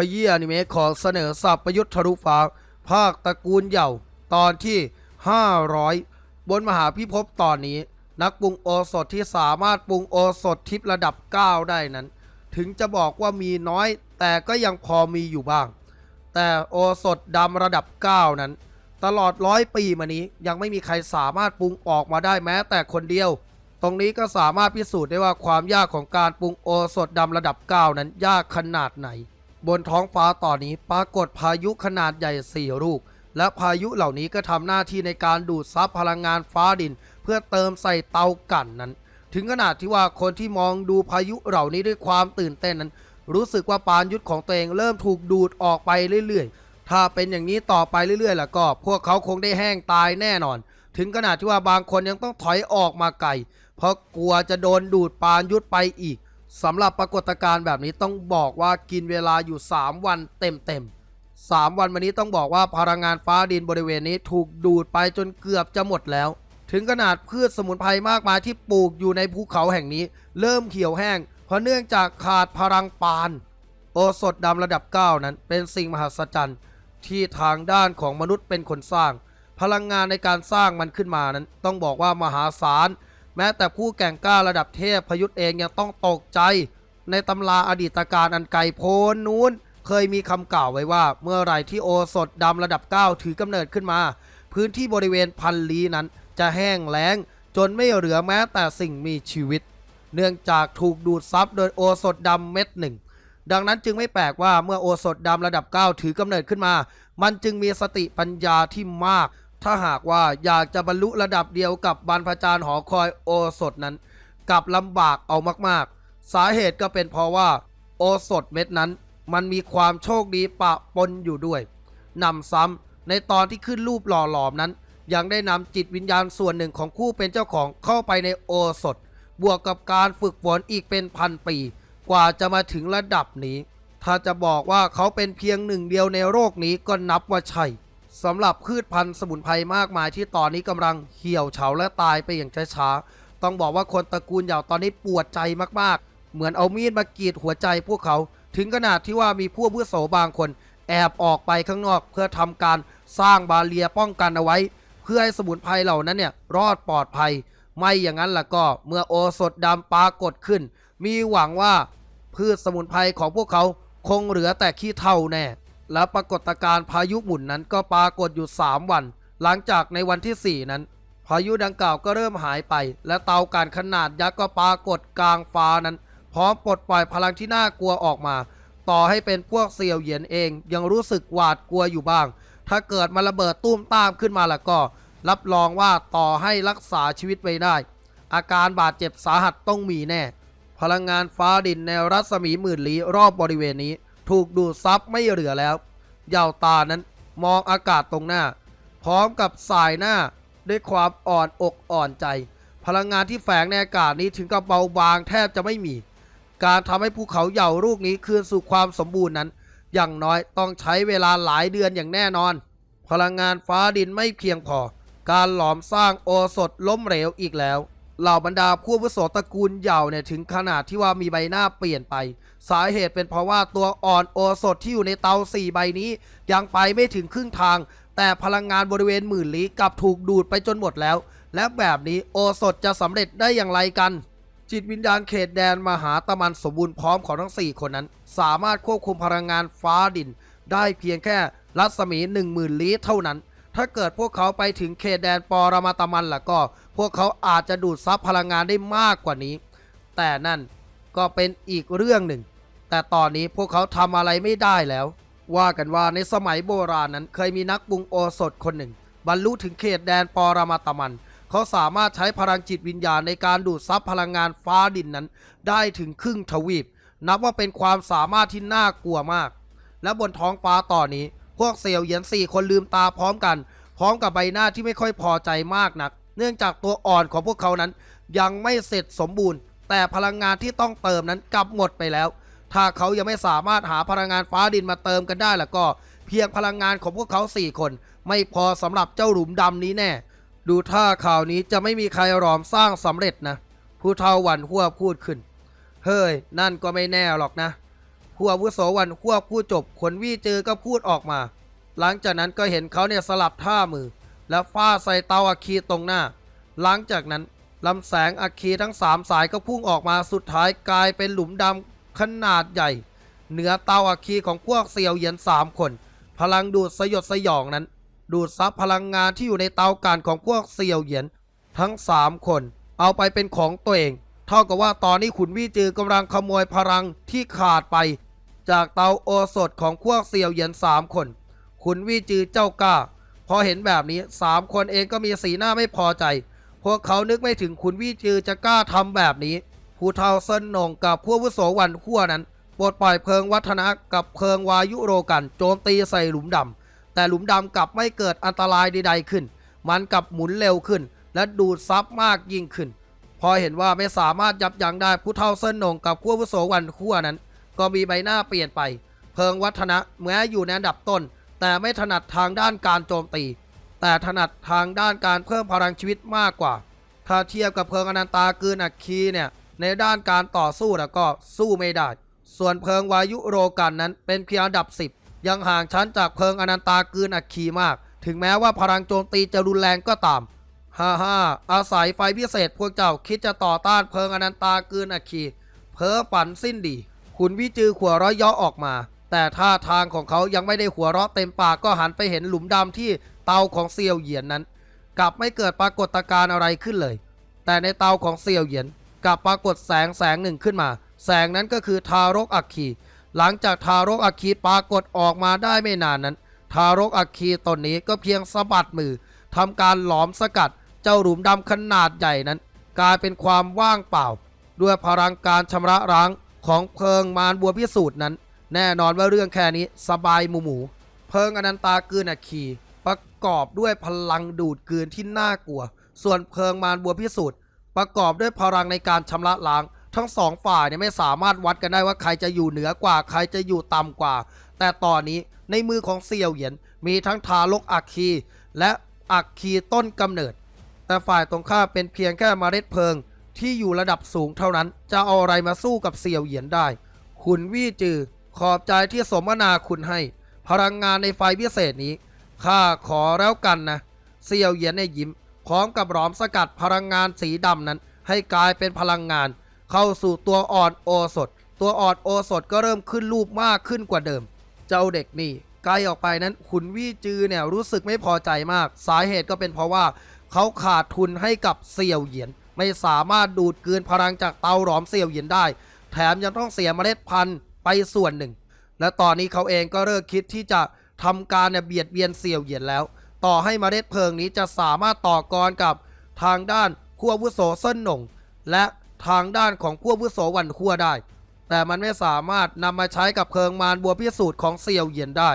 ขยี้อนิเมะของเสนอสับประยุทธ์ทะลุฟ้า ภาคตระกูลเหย่า ตอนที่ 500 บนมหาพิภพตอนนี้ นักปรุงโอสถที่สามารถปรุงโอสถทิพระดับ 9 ได้นั้น ถึงจะบอกว่ามีน้อย แต่ก็ยังพอมีอยู่บ้าง แต่โอสถดำระดับ 9 นั้น ตลอดร้อยปีมานี้ยังไม่มีใครสามารถปรุงออกมาได้แม้แต่คนเดียวตรงนี้ก็สามารถพิสูจน์ได้ว่าความยากของการปรุงโอสถดำระดับ 9 นั้นยากขนาดไหน บนท้องฟ้าตอนนี้ปรากฏพายุขนาดใหญ่สี่ลูก และพายุเหล่านี้ก็ทำหน้าที่ในการดูดซับพลังงานฟ้าดิน เพื่อเติมใส่เตากั่นนั้น ถึงขนาดที่ว่าคนที่มองดูพายุเหล่านี้ด้วยความตื่นเต้นนั้น รู้สึกว่าปานยุทธของตัวเองเริ่มถูกดูดออกไปเรื่อยๆ ถ้าเป็นอย่างนี้ต่อไปเรื่อยๆแล้วก็ พวกเขาคงได้แห้งตายแน่นอน ถึงขนาดที่ว่าบางคนยังต้องถอยออกมาไกลเพราะกลัวจะโดนดูดปานยุทธไปอีก สำหรับปรากฏการณ์แบบนี้ต้องบอกว่ากินเวลาอยู่ 3 วันเต็มๆ3วันมานี้ต้องบอกว่าพลังงานฟ้าดินบริเวณนี้ถูกดูดไปจนเกือบจะหมดแล้ว ถึงขนาดพืชสมุนไพรมากมายที่ปลูกอยู่ในภูเขาแห่งนี้ เริ่มเขียวแห้ง เพราะเนื่องจากขาดพลังปาน โอสถดำระดับ 9 นั้นเป็นสิ่งมหัศจรรย์ที่ทางด้านของมนุษย์เป็นคนสร้าง พลังงานในการสร้างมันขึ้นมานั้น ต้องบอกว่ามหาศาล แม้แต่ผู้แก่งกล้าระดับเทพพยุทธเองยังต้องตกใจ ในตำราอดีตการอันไกลโพ้นนู้น เคยมีคำกล่าวไว้ว่า เมื่อไรที่โอสถดำระดับ 9 ถือกำเนิดขึ้นมา พื้นที่บริเวณพันลี้นั้นจะแห้งแล้ง จนไม่เหลือแม้แต่สิ่งมีชีวิต เนื่องจากถูกดูดซับโดยโอสถดำเม็ดหนึ่งดังนั้นจึงไม่แปลกว่าเมื่อโอสถดำระดับ 9 ถือกำเนิดขึ้นมา มันจึงมีสติปัญญาที่มาก ถ้าหากว่าอยากจะบรรลุระดับเดียวกับบรรพจารย์หอคอยโอสถนั้นกลับลำบากเอามากๆ สาเหตุก็เป็นเพราะว่า โอสถเม็ดนั้น มันมีความโชคดีปะปนอยู่ด้วยนำซ้ำในตอนที่ขึ้นรูปหล่อหลอมนั้น ยังได้นำจิตวิญญาณส่วนหนึ่งของผู้เป็นเจ้าของเข้าไปในโอสถ บวกกับการฝึกฝนอีกเป็นพันปี กว่าจะมาถึงระดับนี้ ถ้าจะบอกว่าเขาเป็นเพียงหนึ่งเดียวในโลกนี้ก็นับว่าใช่ สำหรับพืชพันธุ์สมุนไพรมากมายที่ตอนนี้กำลังเหี่ยวเฉาและตายไปอย่างช้าๆ ต้องบอกว่าคนตระกูลเหยาตอนนี้ปวดใจมากๆ เหมือนเอามีดมากรีดหัวใจพวกเขา ถึงขนาดที่ว่ามีผู้อาวุโสบางคน แอบออกไปข้างนอกเพื่อทำการสร้างบาเรียป้องกันเอาไว้ เพื่อให้สมุนไพรเหล่านั้นเนี่ยรอดปลอดภัย ไม่อย่างนั้นล่ะก็เมื่อโอสถดำปรากฏขึ้น มีหวังว่าพืชสมุนไพรของพวกเขาคงเหลือแต่ขี้เท่าแน่ และปรากฏการณ์พายุหมุนนั้นก็ปรากฏอยู่ 3 วัน หลังจากในวันที่ 4 นั้น พายุดังกล่าวก็เริ่มหายไป และเตาการขนาดยักษ์ก็ปรากฏกลางฟ้านั้น พร้อมปลดปล่อยพลังที่น่ากลัวออกมา ต่อให้เป็นพวกเสี่ยวเหยียนเองยังรู้สึกหวาดกลัวอยู่บ้าง ถ้าเกิดมาระเบิดตุ้มตามขึ้นมาแล้วก็ รับรองว่าต่อให้รักษาชีวิตไว้ได้ อาการบาดเจ็บสาหัสต้องมีแน่ พลังงานฟ้าดินในรัศมีหมื่นลี้รอบบริเวณนี้ ถูกดูดซับไม่เหลือแล้วเหยาวตานั้นมองอากาศตรงหน้า พร้อมกับสายหน้าด้วยความอ่อนอกอ่อนใจ พลังงานที่แฝงในอากาศนี้ถึงกับเบาบางแทบจะไม่มี การทำให้ภูเขาเหย่าลูกนี้คืนสู่ความสมบูรณ์นั้น อย่างน้อยต้องใช้เวลาหลายเดือนอย่างแน่นอน พลังงานฟ้าดินไม่เพียงพอ การหลอมสร้างโอสถล้มเหลวอีกแล้ว เหล่าบรรดาผู้วุโสตระกูลเหย่าเนี่ยถึงขนาดที่ว่ามีใบหน้าเปลี่ยนไป สาเหตุเป็นเพราะว่าตัวอ่อนโอสถที่อยู่ในเตาสี่ใบนี้ ยังไปไม่ถึงครึ่งทาง แต่พลังงานบริเวณหมื่นลี้กลับถูกดูดไปจนหมดแล้ว และแบบนี้โอสถจะสำเร็จได้อย่างไรกันจิตวิญญาณเขตแดนมหาตะมันสมบูรณ์พร้อมของทั้ง 4 คนนั้น สามารถควบคุมพลังงานฟ้าดิน ได้เพียงแค่รัศมี 1 0,000ลี้เท่านั้น ถ้าเกิดพวกเขาไปถึงเขตแดนปรมาตมันล่ะก็ พวกเขาอาจจะดูดซับพลังงานได้มากกว่านี้ แต่นั่นก็เป็นอีกเรื่องหนึ่ง แต่ตอนนี้พวกเขาทำอะไรไม่ได้แล้ว ว่ากันว่าในสมัยโบราณนั้นเคยมีนักปรุงโอสถคนหนึ่ง บรรลุถึงเขตแดนปรมาตมัน เขาสามารถใช้พลังจิตวิญญาณในการดูดซับพลังงานฟ้าดินนั้น ได้ถึงครึ่งทวีป นับว่าเป็นความสามารถที่น่ากลัวมาก และบนท้องฟ้าตอนนี้ พวกเซียวเหยียนสี่คนลืมตาพร้อมกัน พร้อมกับใบหน้าที่ไม่ค่อยพอใจมากนัก เนื่องจากตัวอ่อนของพวกเขานั้น ยังไม่เสร็จสมบูรณ์ แต่พลังงานที่ต้องเติมนั้นกลับหมดไปแล้ว ถ้าเขายังไม่สามารถหาพลังงานฟ้าดินมาเติมกันได้แล้วก็ เพียงพลังงานของพวกเขาสี่คน ไม่พอสำหรับเจ้าหลุมดำนี้แน่ ดูท่าข่าวนี้จะไม่มีใครหลอมสร้างสำเร็จนะผู้เฒ่าหวันหัวพูดขึ้น เฮ้ย นั่นก็ไม่แน่หรอกนะ ผู้อาวุโสวันควบผู้จบขนวี่จือก็พูดออกมา หลังจากนั้นก็เห็นเขาเนี่ยสลับท่ามือ และฟาดใส่เตาอัคคีตรงหน้า หลังจากนั้นลำแสงอัคคีทั้งสามสายก็พุ่งออกมาสุดท้ายกลายเป็นหลุมดำขนาดใหญ่ เหนือเตาอัคคีของพวกเสี่ยวเหยียนสามคน พลังดูดสยดสยองนั้น ดูดซับพลังงานที่อยู่ในเตาการของพวกเสี่ยวเหยียนทั้งสามคน เอาไปเป็นของตัวเอง เท่ากับว่าตอนนี้ขุนวี่จือกำลังขโมยพลังที่ขาดไป จากเตาโอสถของพวกเสี่ยวเหยียนสามคน ขุนวีจือเจ้ากล้า พอเห็นแบบนี้สามคนเองก็มีสีหน้าไม่พอใจ พวกเขานึกไม่ถึงขุนวีจือจะกล้าทำแบบนี้ ผู้เฒ่าเซินหนงกับพวกวุโสวันขั้วนั้นปลดปล่อยเพลิงวัฒนะกับเพลิงวายุโรกัน โจมตีใส่หลุมดำแต่หลุมดำกลับไม่เกิดอันตรายใดๆขึ้น มันกลับหมุนเร็วขึ้น และดูดซับมากยิ่งขึ้น พอเห็นว่าไม่สามารถยับยั้งได้ผู้เฒ่าเส้นหนงกับขั้ววุโสวันขั้วนั้น ก็มีใบหน้าเปลี่ยนไป เพิงวัฒนะแม้อยู่ในอันดับต้น แต่ไม่ถนัดทางด้านการโจมตี แต่ถนัดทางด้านการเพิ่มพลังชีวิตมากกว่า ถ้าเทียบกับเพิงอนันตากืนอัคคีเนี่ยในด้านการต่อสู้แล้วก็สู้ไม่ได้ ส่วนเพิงวายุโรกันนั้นเป็นเพียงอันดับ 10 ยังห่างชั้นจากเพิงอนันตากืนอัคคีมาก ถึงแม้ว่าพลังโจมตีจะรุนแรงก็ตามฮ่าฮ่าอาศัยไฟพิเศษพวกเจ้าคิดจะต่อต้านเพิงอนันตากืนอัคคีเพ้อฝันสิ้นดี คุณวิจือขัวเราะเยาะออกมา แต่ท่าทางของเขายังไม่ได้หัวเราะเต็มปากก็หันไปเห็นหลุมดำที่เตาของเซียวเหยียนนั้น กลับไม่เกิดปรากฏการณ์อะไรขึ้นเลย แต่ในเตาของเซียวเหยียนกลับปรากฏแสงแสงหนึ่งขึ้นมา แสงนั้นก็คือทารกอัคคีหลังจากทารกอัคคีปรากฏออกมาได้ไม่นานนั้น ทารกอัคคีตนนี้ก็เพียงสะบัดมือทำการหลอมสกัดเจ้าหลุมดำขนาดใหญ่นั้น กลายเป็นความว่างเปล่า ด้วยพลังการชำระล้าง ของเพิงมารบัวพิสูจน์นั้น แน่นอนว่าเรื่องแค่นี้สบายหมูหมูเพิงอนันตากืนอัคคีประกอบด้วยพลังดูดกืนที่น่ากลัว ส่วนเพิงมารบัวพิสูจน์ประกอบด้วยพลังในการชำระล้าง ทั้งสองฝ่ายเนี่ยไม่สามารถวัดกันได้ว่าใครจะอยู่เหนือกว่า ใครจะอยู่ต่ำกว่า แต่ตอนนี้ในมือของเซียวเหยียนมีทั้งทารกอัคคีและอัคคีต้นกำเนิด แต่ฝ่ายตรงข้ามเป็นเพียงแค่เมล็ดเพลิง ที่อยู่ระดับสูงเท่านั้น จะเอาอะไรมาสู้กับเสี่ยวเหยียนได้คุณวี่จือ ขอบใจที่สมนาคุณให้ พลังงานในไฟพิเศษนี้ ข้าขอแล้วกันนะ เสี่ยวเหยียนในยิ้ม พร้อมกับหลอมสกัดพลังงานสีดำนั้น ให้กลายเป็นพลังงาน เข้าสู่ตัวอ่อนโอสถ ตัวอ่อนโอสถก็เริ่มขึ้นรูปมากขึ้นกว่าเดิม เจ้าเด็กนี่ไกลออกไปนั้นขุนวี่จือเนี่ยรู้สึกไม่พอใจมาก สาเหตุก็เป็นเพราะว่า เขาขาดทุนให้กับเสี่ยวเหยียน ไม่สามารถดูดกลืนพลังจากเตาหลอมเสี่ยวเหยียนได้ แถมยังต้องเสียเมล็ดพันธุ์ไปส่วนหนึ่ง และตอนนี้เขาเองก็เลิกคิดที่จะทำการเนี่ยเบียดเบียนเสี่ยวเหยียนแล้ว ต่อให้เมล็ดเพลิงนี้จะสามารถต่อกรกับทางด้านขั้ววุโสเส้นหน่ง และทางด้านของขั้ววุโสวันขั้วได้ แต่มันไม่สามารถนำมาใช้กับเพลิงมารบัวพิสูจน์ของเสี่ยวเหยียนได้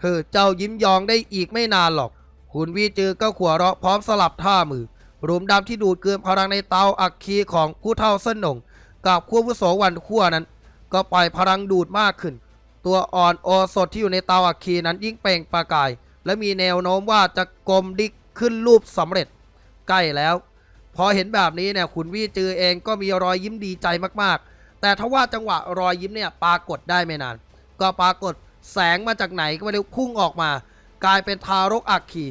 เฮ้อเจ้ายิ้มยองได้อีกไม่นานหรอก คุณวีจือก็ขัวเราะพร้อมสลับท่ามือ หลุมดำที่ดูดเกลือนพลังในเตาอัคคีของผู้เท่าเส้นหนงกับขั้ววุโสวันขั้วนั้น ก็ปล่อยพลังดูดมากขึ้น ตัวอ่อนโอสถที่อยู่ในเตาอัคคีนั้นยิ่งเปล่งประกาย และมีแนวโน้มว่าจะกลมดิกขึ้นรูปสำเร็จ ใกล้แล้ว พอเห็นแบบนี้เนี่ยคุณวี่จือเองก็มีรอยยิ้มดีใจมากๆ แต่ทว่าจังหวะรอยยิ้มเนี่ยปรากฏได้ไม่นาน ก็ปรากฏแสงมาจากไหนก็ไม่รู้พุ่งออกมา กลายเป็นทารกอัคคี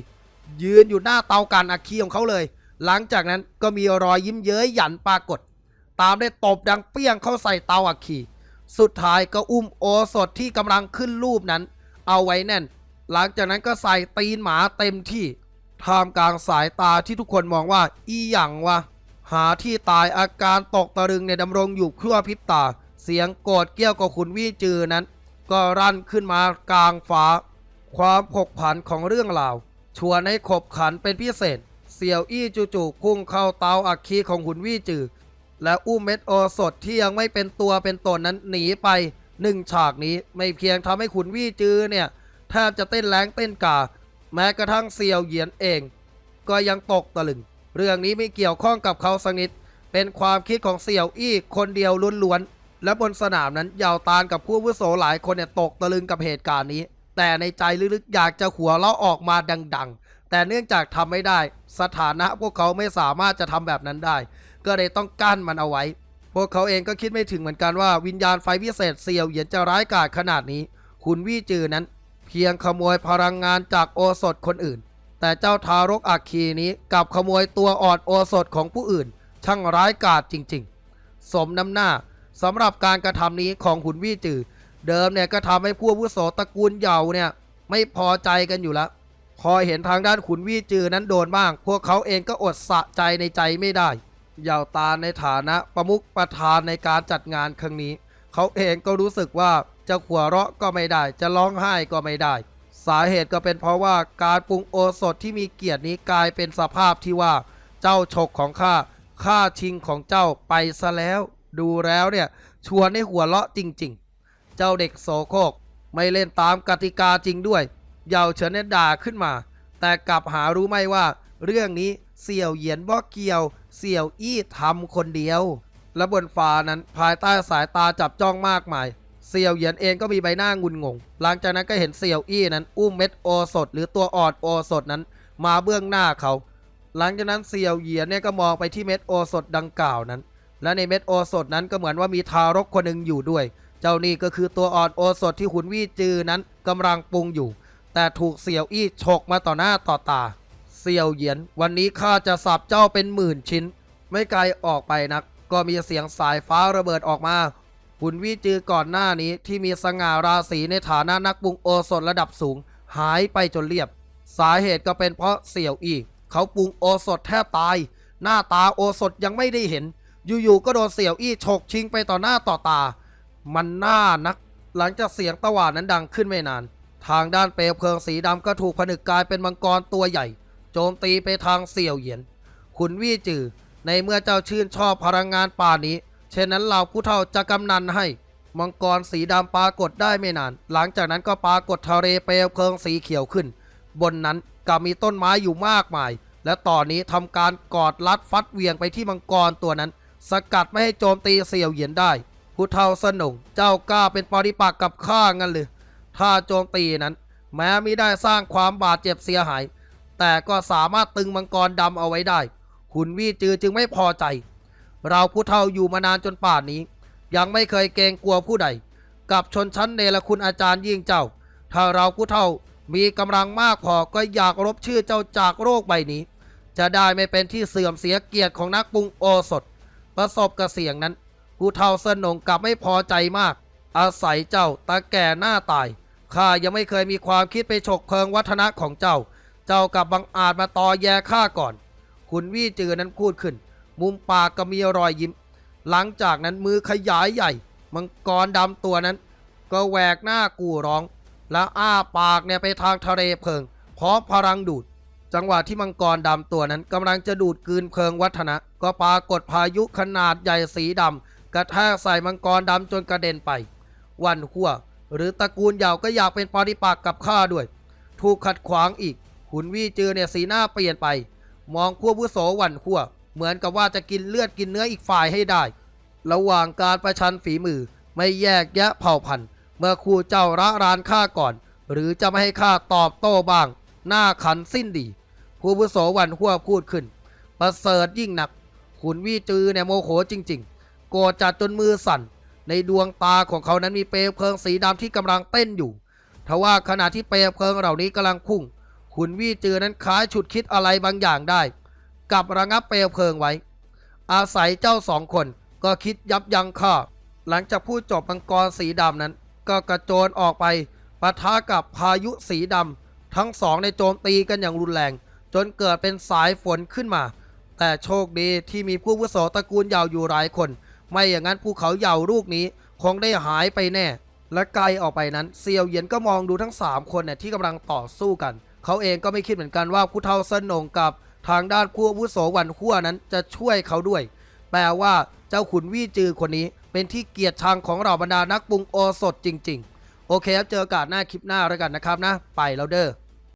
ยืนอยู่หน้าเตากันอัคคีของเขาเลย หลังจากนั้นก็มีรอยยิ้มเย้ยหยันปรากฏ ตามด้ตบดังเปี้ยงเข้าใส่เตาอัคคีสุดท้ายก็อุ้มโอสถที่กำลังขึ้นรูปนั้น เอาไว้แน่น หลังจากนั้นก็ใส่ตีนหมาเต็มที่ท่ามกลางสายตาที่ทุกคนมองว่าอีหยังวะ หาที่ตายอาการตกตะลึงในดำรงอยู่ครั่วพิบตา เสียงโกรธเกี้ยวกับขุนวี่จือนั้น ก็รั่นขึ้นมากลางฟ้า ความผกผันของเรื่องราว ชวนให้ขบขันเป็นพิเศษ เสี่ยวอี้จู่ๆพุ่งเข้าเตาอัคคีของหุนวี่จือ และอุ้มเม็ดโอสถที่ยังไม่เป็นตัวเป็นตนนั้นหนีไปหนึ่งฉากนี้ไม่เพียงทำให้ขุนวี่จือเนี่ยแทบจะเต้นแรงเต้นกา แม้กระทั่งเซียวเหยียนเอง ก็ยังตกตะลึง เรื่องนี้ไม่เกี่ยวข้องกับเขาสักนิด เป็นความคิดของเสี่ยวอี้คนเดียวล้วนๆและบนสนามนั้นยาวตานกับผู้วุโสหลายคนเนี่ยตกตะลึงกับเหตุการณ์นี้ แต่ในใจลึกๆอยากจะหัวเราะออกมาดัง ๆ แต่เนื่องจากทำไม่ได้ สถานะพวกเขาไม่สามารถจะทำแบบนั้นได้ ก็เลยต้องกั้นมันเอาไว้ พวกเขาเองก็คิดไม่ถึงเหมือนกันว่าวิญญาณไฟพิเศษเซียวเหยียนจะร้ายกาจขนาดนี้ขุนวี่จือนั้น เพียงขโมยพลังงานจากโอสถคนอื่น แต่เจ้าทารกอัคคีนี้กลับขโมยตัวอ่อนโอสถของผู้อื่น ช่างร้ายกาจจริง ๆ สมน้ำหน้าสำหรับการกระทำนี้ของขุนวี่จือ เดิมเนี่ยก็ทำให้ผู้อาวุโสตระกูลเหยาเนี่ยไม่พอใจกันอยู่แล้ว พอเห็นทางด้านขุนวี่จือนั้นโดนบ้าง พวกเขาเองก็อดสะใจในใจไม่ได้เหยาตาในฐานะประมุขประธานในการจัดงานครั้งนี้ เขาเองก็รู้สึกว่าจะขัวเราะก็ไม่ได้ จะร้องไห้ก็ไม่ได้ สาเหตุก็เป็นเพราะว่าการปรุงโอสถที่มีเกียรตินี้กลายเป็นสภาพที่ว่า เจ้าฉกของข้าข้าชิงของเจ้าไปซะแล้ว ดูแล้วเนี่ยชวนให้หัวเราะจริง ๆ เจ้าเด็กโสโครกไม่เล่นตามกติกาจริงด้วย เหยาเฉินเนี่ยด่าขึ้นมา แต่กลับหารู้ไหมว่า เรื่องนี้เสี่ยวเหยียนบ่เกี่ยว เสี่ยวอี้ทำคนเดียว และบนฟ้านั้นภายใต้สายตาจับจ้องมากมายเสี่ยวเหยียนเองก็มีใบหน้างุนงง หลังจากนั้นก็เห็นเสี่ยวอี้นั้น อุ้มเม็ดโอสถหรือตัวอ่อนโอสถนั้น มาเบื้องหน้าเขา หลังจากนั้นเสี่ยวเหยียนเนี่ยก็มองไปที่เม็ดโอสถดังกล่าวนั้น และในเม็ดโอสถนั้นก็เหมือนว่ามีทารกคนหนึ่งอยู่ด้วย เจ้านี่ก็คือตัวอ่อนโอสถที่ขุนวี่จือนั้นกำลังปรุงอยู่ แต่ถูกเสี่ยวอี้ฉกมาต่อหน้าต่อตา เสี่ยวเหยียน วันนี้ข้าจะสับเจ้าเป็นหมื่นชิ้น ไม่ไกลออกไปนัก ก็มีเสียงสายฟ้าระเบิดออกมาขุนวีจือก่อนหน้านี้ที่มีสง่าราศีในฐานะนักปรุงโอสถระดับสูง หายไปจนเรียบ สาเหตุก็เป็นเพราะเสี่ยวอี้เขาปรุงโอสถแทบตาย หน้าตาโอสถยังไม่ได้เห็น อยู่ๆก็โดนเสี่ยวอี้ฉกชิงไปต่อหน้าต่อตา มันน่านัก หลังจากเสียงตะหวานนั้นดังขึ้นไม่นาน ทางด้านเปลวเพลิงสีดำก็ถูกผนึกกลายเป็นมังกรตัวใหญ่ โจมตีไปทางเสี่ยวเหยียน ขุนวี่จือ ในเมื่อเจ้าชื่นชอบพลังงานป่านี้ เช่นนั้นเราผู้เฒ่าจะกำนันให้ มังกรสีดำปรากฏได้ไม่นาน หลังจากนั้นก็ปรากฏทะเลเปลวเพลิงสีเขียวขึ้น บนนั้นก็มีต้นไม้อยู่มากมาย และตอนนี้ทำการกอดรัดฟัดเวียงไปที่มังกรตัวนั้น สกัดไม่ให้โจมตีเสี่ยวเหยียนได้ผู้เฒ่าสนงเจ้ากล้าเป็นปริปักษ์กับข้างั้นหรือ ถ้าโจมตีนั้น แม้ไม่ได้สร้างความบาดเจ็บเสียหาย แต่ก็สามารถตึงมังกรดำเอาไว้ได้ ขุนวีจือจึงไม่พอใจ เราผู้เฒ่าอยู่มานานจนป่านนี้ ยังไม่เคยเกรงกลัวผู้ใด กับชนชั้นเนรคุณอาจารย์ยิ่งเจ้า ถ้าเราผู้เฒ่ามีกำลังมากพอก็อยากรบชื่อเจ้าจากโรคใบนี้ จะได้ไม่เป็นที่เสื่อมเสียเกียรติของนักปรุงโอสถ ประสบกับเสียงนั้นผู้เฒ่าสนงกลับไม่พอใจมาก อาศัยเจ้าตาแก่หน้าตาย ข้ายังไม่เคยมีความคิดไปฉกเพิงวัฒนะของเจ้า เจ้ากับบังอาจมาตอแยข้าก่อน คุณวี่จือนั้นพูดขึ้น มุมปากก็มีรอยยิ้ม หลังจากนั้นมือขยายใหญ่ มังกรดำตัวนั้น ก็แหวกหน้ากูร้อง แล้วอ้าปากเนี่ยไปทางทะเลเพิงพร้อมพลังดูด จังหวะที่มังกรดำตัวนั้นกำลังจะดูดกืนเพิงวัฒนะ ก็ปรากฏพายุขนาดใหญ่สีดำกระแทกใส่มังกรดำจนกระเด็นไป วันขั้ว หรือตระกูลเหยาก็อยากเป็นปฏิปักษ์กับข้าด้วย ถูกขัดขวางอีก ขุนวี่จือเนี่ยสีหน้าเปลี่ยนไป มองพวผู้โสหวันขั้วเหมือนกับว่าจะกินเลือดกินเนื้ออีกฝ่ายให้ได้ ระหว่างการประชันฝีมือไม่แยกแยะเผ่าพันธุ์ เมื่อคู่เจ้าระรานข้าก่อน หรือจะไม่ให้ข้าตอบโต้บ้าง หน้าขันสิ้นดีผู้ผู้โสหวันขั้วพูดขึ้น ประเสริฐยิ่งหนัก ขุนวี่จือเนี่ยโมโหจริง ๆ โกรธจัดจนมือสั่น ในดวงตาของเขานั้นมีเปลวเพลิงสีดำที่กำลังเต้นอยู่ ทว่าขณะที่เปลวเพลิงเหล่านี้กำลังพุ่ง ขุนวี่จือนั้นคล้ายฉุดคิดอะไรบางอย่างได้กลับระงับเปลวเพลิงไว้ อาศัยเจ้าสองคนก็คิดยับยั้งข้าหลังจากพูดจบมังกรสีดำนั้น ก็กระโจนออกไปปะทะกับพายุสีดำทั้งสองในโจมตีกันอย่างรุนแรง จนเกิดเป็นสายฝนขึ้นมา แต่โชคดีที่มีผู้วุโสตระกูลยาวอยู่หลายคน ไม่อย่างนั้นภูเขาเหยาลูกนี้คงได้หายไปแน่ และไกลออกไปนั้นเซียวเหยียนก็มองดูทั้ง 3 คนเนี่ยที่กำลังต่อสู้กัน เขาเองก็ไม่คิดเหมือนกันว่าผู้เฒ่าสนงกับทางด้านผู้อาวุโสวันขั้วนั้นจะช่วยเขาด้วย แปลว่าเจ้าขุนวี่จือคนนี้ เป็นที่เกียรติชังของเราบรรดานักปรุงโอสถจริง ๆ โอเคครับเจอกันหน้าคลิปหน้าแล้วกันนะครับนะ ไปแล้วเด้อ